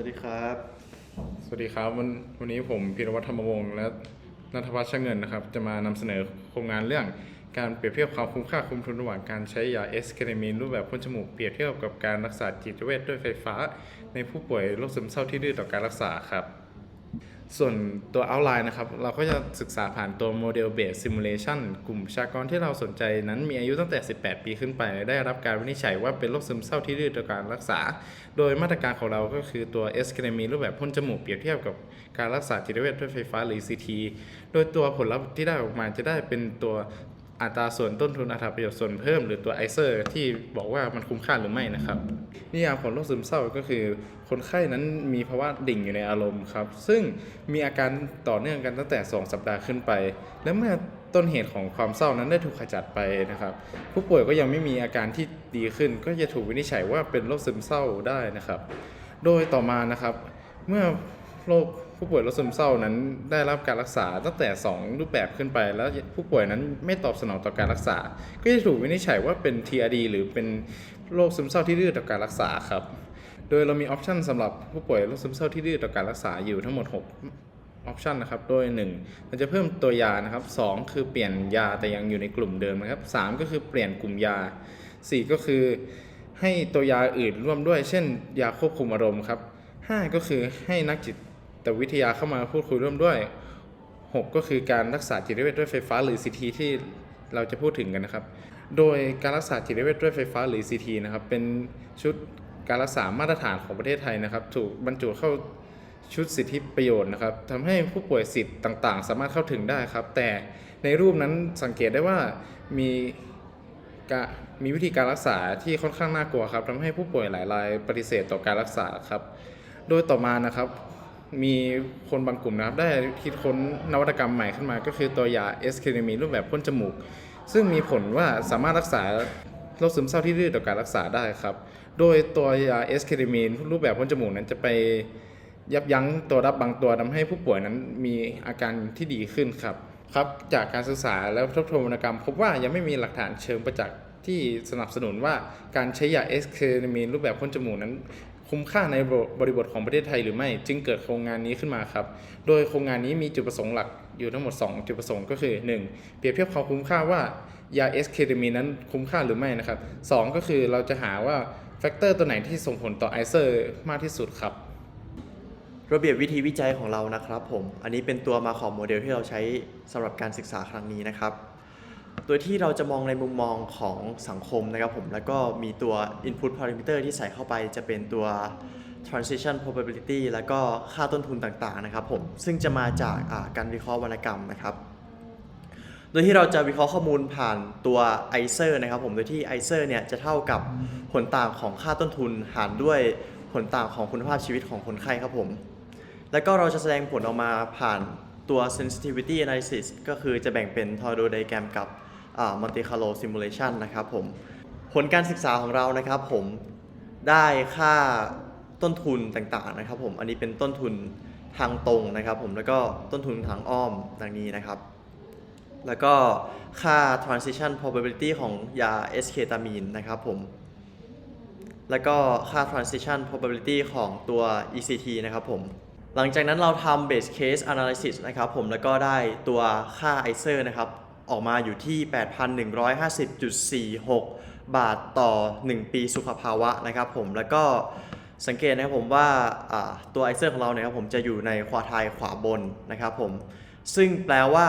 วัสดีครับ สวัสดีครับวันวันนี้ผมพีรวัฒน์ธรรมวงศ์และนัทพัฒน์ช่างเงินนะครับ จะมานำเสนอโครงงานเรื่องการเปรียบเทียบความคุ้มค่าคุ้มทุนระหว่างการใช้ยาเอสเคมีนรูปแบบพ่นจมูกเปรียบเทียบกับการรักษาจิตเวชด้วยไฟฟ้า ในผู้ป่วยโรคซึมเศร้าที่ดื้อต่อการรักษาครับ ส่วนตัว outline นะครับ เราก็จะศึกษาผ่านตัว model based simulation กลุ่มประชากรที่เราสนใจนั้นมีอายุตั้งแต่ 18 ปีขึ้นไป ได้รับการวินิจฉัยว่าเป็นโรคซึมเศร้าที่ดื้อต่อการรักษา โดยมาตรการของเราก็คือตัว s k มีรูปแบบพ่นจมูกเปรียบเทียบกับการรักษาจิตเวชด้วยไฟฟ้าหรือ CT โดยตัวผลลัพธ์ที่ได้ออกมาจะได้เป็นตัวอัตราส่วนต้นทุนอัตราประโยชน์ส่วนเพิ่ม หรือตัวไอเซอร์ที่บอกว่ามันคุ้มค่าหรือไม่นะครับ นิยามของโรคซึมเศร้าก็คือ คนไข้นั้นมีภาวะดิ่งอยู่ในอารมณ์ครับ ซึ่งมีอาการต่อเนื่องกันตั้งแต่ 2 สัปดาห์ขึ้นไป และเมื่อต้นเหตุของความเศร้านั้นได้ถูกขจัดไปนะครับ ผู้ป่วยก็ยังไม่มีอาการที่ดีขึ้น ก็จะถูกวินิจฉัยว่าเป็นโรคซึมเศร้าได้นะครับ โดยต่อมานะครับ เมื่อ โรคผู้ป่วยโรคซึมเศร้านั้นได้รับการรักษาตั้งแต่ 2 รูปแบบขึ้นไป แล้วผู้ป่วยนั้นไม่ตอบสนองต่อการรักษา ก็จะถูกวินิจฉัยว่าเป็น TRD หรือเป็นโรคซึมเศร้าที่ดื้อต่อการรักษาครับ โดยเรามีออปชันสำหรับผู้ป่วยโรคซึมเศร้าที่ดื้อต่อการรักษาอยู่ทั้งหมด 6 ออปชันนะครับ โดย1มันจะเพิ่มตัวยานะครับ 2 คือเปลี่ยนยาแต่ยังอยู่ในกลุ่มเดิมนะครับ 3 ก็คือเปลี่ยนกลุ่มยา 4 ก็คือให้ตัวยาอื่นร่วมด้วย เช่น ยาควบคุมอารมณ์ครับ 5 ก็คือให้นักจิต วิทยาเข้ามาพูดคุยร่วมด้วย 6 ก็คือการรักษาจิตเวชด้วยไฟฟ้าหรือ CT ที่เราจะพูดถึงกันนะครับ โดยการรักษาจิตเวชด้วยไฟฟ้าหรือ CT นะครับ เป็นชุดการรักษามาตรฐานของประเทศไทยนะครับ ถูกบรรจุเข้าชุดสิทธิประโยชน์นะครับทำให้ผู้ป่วยสิทธิ์ต่างๆ สามารถเข้าถึงได้ครับ แต่ในรูปนั้นสังเกตได้ว่ามีมีวิธีการรักษาที่ค่อนข้างน่ากลัวครับทำให้ผู้ป่วยหลายรายปฏิเสธต่อการรักษาครับ โดยต่อมานะครับ มีคนบางกลุ่มนะครับ ได้คิดค้นนวัตกรรมใหม่ขึ้นมา ก็คือตัวยาเอสเคมีรูปแบบพ่นจมูก ซึ่งมีผลว่าสามารถรักษาโรคซึมเศร้าที่ดื้อต่อการรักษาได้ครับ โดยตัวยาเอสเคมีรูปแบบพ่นจมูกนั้นจะไปยับยั้งตัวรับบางตัวทำให้ผู้ป่วยนั้นมีอาการที่ดีขึ้นครับครับ จากการศึกษาและทบทวนวรรณกรรม พบว่ายังไม่มีหลักฐานเชิงประจักษ์ที่สนับสนุนว่าการใช้ยาเอสเคมีรูปแบบพ่นจมูกนั้น คุ้มค่าในบริบทของประเทศไทยหรือไม่ จึงเกิดโครงงานนี้ขึ้นมาครับ โดยโครงงานนี้มีจุดประสงค์หลักอยู่ทั้งหมด 2 จุดประสงค์ก็คือ 1. เปรียบเทียบความคุ้มค่าว่ายาเอสเคมีนั้นคุ้มค่าหรือไม่นะครับสองก็คือเราจะหาว่าแฟกเตอร์ตัวไหนที่ส่งผลต่อไอเซอร์มากที่สุดครับ ระเบียบวิธีวิจัยของเรานะครับผม อันนี้เป็นตัวมาของโมเดลที่เราใช้สำหรับการศึกษาครั้งนี้นะครับ โดยที่เราจะมองในมุมมองของสังคมนะครับผม แล้วก็มีตัว input parameter ที่ใส่เข้าไปจะเป็นตัว transition probability แล้วก็ค่าต้นทุนต่างๆนะครับผม ซึ่งจะมาจากการวิเคราะห์วรรณกรรมนะครับ โดยที่เราจะวิเคราะห์ข้อมูลผ่านตัว i c e r นะครับผม โดยที่ i c e r เนี่ยจะเท่ากับผลต่างของค่าต้นทุนหารด้วยผลต่างของคุณภาพชีวิตของคนไข้ครับผม แล้วก็เราจะแสดงผลออกมาผ่านตัว sensitivity analysis ก็คือจะแบ่งเป็น t o r d o diagram กับ อ่า Monte Carlo simulation นะครับผมผลการศึกษาของเรานะครับผมได้ค่าต้นทุนต่างๆนะครับผมอันนี้เป็นต้นทุนทางตรงนะครับผมแล้วก็ต้นทุนทางอ้อมดังนี้นะครับ แล้วก็ค่า transition probability ของยาเอสเคตามีนนะครับผมแล้วก็ค่า transition probability ของตัว ECT นะครับผมหลังจากนั้นเราทำ base case analysis นะครับผมแล้วก็ได้ตัวค่า ICER นะครับ ออกมาอยู่ที่ 8,150.46 บาทต่อ 1 ปีสุขภาวะนะครับผมแล้วก็สังเกตนะครับผมว่าอ่าตัว ICER ของเราเนี่ยครับผมจะอยู่ในควาทายขวาบนนะครับผมซึ่งแปลว่า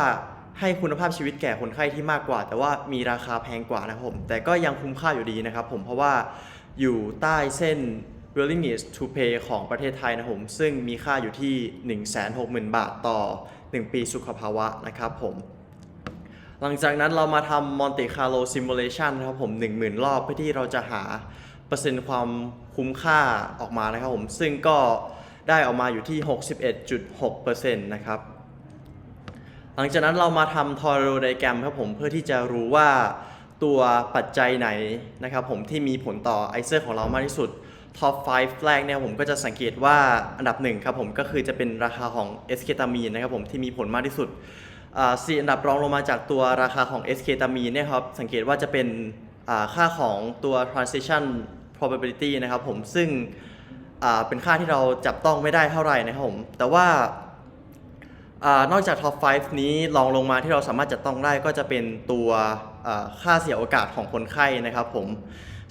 ให้คุณภาพชีวิตแก่คนไข้ที่มากกว่า แต่ว่ามีราคาแพงกว่านะครับผม แต่ก็ยังคุ้มค่าอยู่ดีนะครับผมเพราะว่าอยู่ใต้เส้น willingness to pay ของประเทศไทยนะครับผม ซึ่งมีค่าอยู่ที่ 160,000 บาทต่อ 1 ปีสุขภาวะนะครับผม หลังจากนั้นเรามาทำ Monte Carlo simulation นะครับผม 10,000 รอบเพื่อที่เราจะหาเปอร์เซ็นต์ความคุ้มค่าออกมานะครับผม ซึ่งก็ได้ออกมาอยู่ที่ 61.6%นะครับ หลังจากนั้นเรามาทำทอร์โรไดแกรมครับผมเพื่อที่จะรู้ว่าตัวปัจจัยไหนนะครับผมที่มีผลต่อไอเซอร์ของเรามากที่สุดท็อป 5 แรกเนี่ยผมก็จะสังเกตว่าอันดับหนึ่งครับผมก็คือจะเป็นราคาของเอสเคตามีนนะครับผมที่มีผลมากที่สุด สี่อันดับรองลงมาจากตัวราคาของเอสเคตามีนเนี่ยครับ สังเกตว่าจะเป็นค่าของตัว transition probability นะครับผม ซึ่งเป็นค่าที่เราจับต้องไม่ได้เท่าไหร่นะครับผม แต่ว่าอนอกจาก top 5 นี้ลองลงมาที่เราสามารถจับต้องได้ก็จะเป็นตัวค่าเสียโอกาสของคนไข้นะครับผม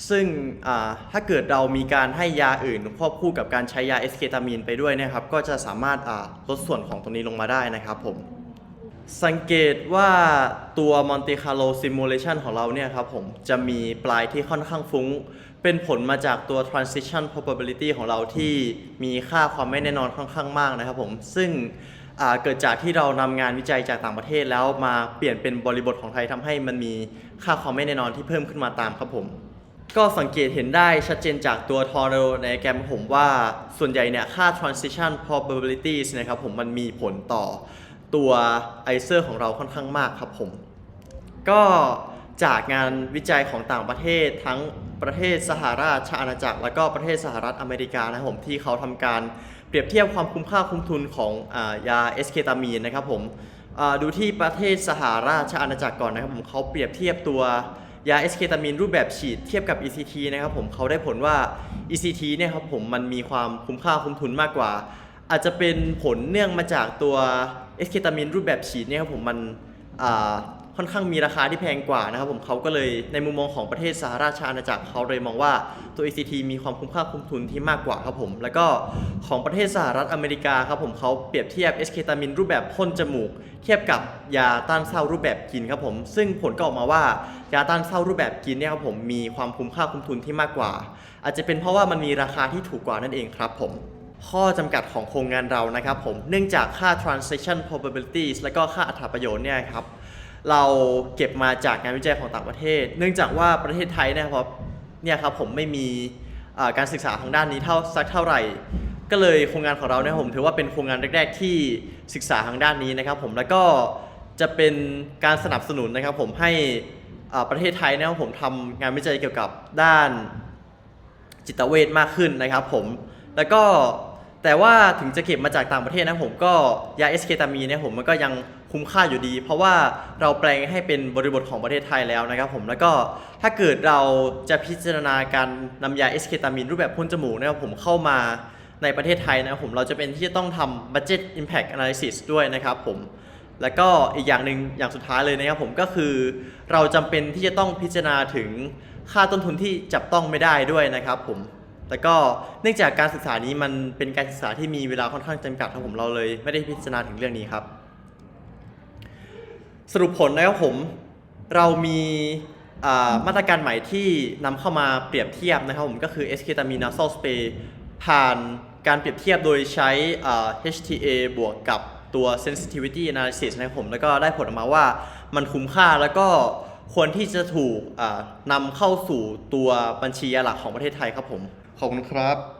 ซึ่งถ้าเกิดเรามีการให้ยาอื่นควบคู่กับการใช้ยาเอสเคตามีนไปด้วยนะครับ ก็จะสามารถลดส่วนของตรงนี้ลงมาได้นะครับผม สังเกตว่าตัว Monte Carlo Simulation ของเราเนี่ยครับผมจะมีปลายที่ค่อนข้างฟุ้ง เป็นผลมาจากตัว transition probability ของเราที่มีค่าความไม่แน่นอนค่อนข้างมากนะครับผม ซึ่งเกิดจากที่เรานำงานวิจัยจากต่างประเทศแล้วมาเปลี่ยนเป็นบริบทของไทยทำให้มันมีค่าความไม่แน่นอนที่เพิ่มขึ้นมาตามครับผมก็สังเกตเห็นได้ชัดเจนจากตัว t o r o ในแกรมผมว่าส่วนใหญ่เนี่ยค่า transition probabilities นะครับผมมันมีผลต่อ ตัวไอเซอร์ของเราค่อนข้างมากครับผม ก็จากงานวิจัยของต่างประเทศทั้งประเทศสหราชอาณาจักร และก็ประเทศสหรัฐอเมริกานะครับผมที่เขาทำการเปรียบเทียบความคุ้มค่าคุ้มทุนของอยาเอสเคตามีนนะครับผมดูที่ประเทศสหราชอาณาจักรก่อนนะครับผมเขาเปรียบเทียบตัวยาเอสเคตามีนรูปแบบฉีดเทียบกับ ECT นะครับผมเขาได้ผลว่า ECT เนี่ยครับผมมันมีความคุ้มค่าคุ้มทุนมากกว่า อาจจะเป็นผลเนื่องมาจากตัว เอสเคตามีนรูปแบบฉีดเนี่ยครับผมมันค่อนข้างมีราคาที่แพงกว่านะครับผมเขาก็เลยในมุมมองของประเทศสหราชอาณาจักรเขาเลยมองว่าตัว ECT มีความคุ้มค่าคุ้มทุนที่มากกว่าครับผม แล้วก็ของประเทศสหรัฐอเมริกาครับผมเขาเปรียบเทียบเอสเคตามินรูปแบบพ่นจมูก เทียบกับยาต้านเศร้ารูปแบบกินครับผมซึ่งผลก็ออกมาว่ายาต้านเศร้ารูปแบบกินเนี่ยครับผมมีความคุ้มค่าคุ้มทุนที่มากกว่า อาจจะเป็นเพราะว่ามันมีราคาที่ถูกกว่านั่นเองครับผม ข้อจำกัดของโครงงานเรานะครับผมเนื่องจากค่า transaction probabilities และก็ค่าอัตราประโยชน์เนี่ยครับเราเก็บมาจากงานวิจัยของต่างประเทศ เนื่องจากว่าประเทศไทยนะครับเนี่ยครับผมไม่มีการศึกษาทางด้านนี้เท่าสักเท่าไหร่ ก็เลยโครงงานของเราเนี่ยผมถือว่าเป็นโครงงานแรก ๆ ที่ศึกษาทางด้านนี้นะครับผมแล้วก็จะเป็นการสนับสนุนนะครับผมให้ประเทศไทยนะครับผมทำงานวิจัยเกี่ยวกับด้านจิตเวชมากขึ้นนะครับผมแล้วก็ แต่ว่าถึงจะเก็บมาจากต่างประเทศนะผมก็ยาเอสเคตามีเนี่ยผมมันก็ยังคุ้มค่าอยู่ดี เพราะว่าเราแปลงให้เป็นบริบทของประเทศไทยแล้วนะครับผมแล้วก็ถ้าเกิดเราจะพิจารณาการนำยาเอสเคตามีนรูปแบบพ่นจมูกนะครับผมเข้ามาในประเทศไทยนะครับผมเราจะเป็นที่จะต้องทำ budget impact analysis ด้วยนะครับผมแล้วก็อีกอย่างหนึ่งอย่างสุดท้ายเลยนะครับผมก็คือเราจำเป็นที่จะต้องพิจารณาถึงค่าต้นทุนที่จับต้องไม่ได้ด้วยนะครับผม แล้วก็เนื่องจากการศึกษานี้มันเป็นการศึกษาที่มีเวลาค่อนข้างจำกัดครับผมเราเลย ไม่ได้พิจารณาถึงเรื่องนี้ครับ สรุปผลนะครับผมเรามีมาตรการใหม่ที่นำเข้ามาเปรียบเทียบนะครับผมก็คือ s k t a m i n a s a l spray ผ่านการเปรียบเทียบโดยใช้ HTA บวกกับตัว sensitivity analysis นะครับผมแล้วก็ได้ผลออกมาว่ามันคุ้มค่าแล้วก็ควรที่จะถูกนำเข้าสู่ตัวบัญชียาหลักของประเทศไทยครับผม ขอบคุณครับ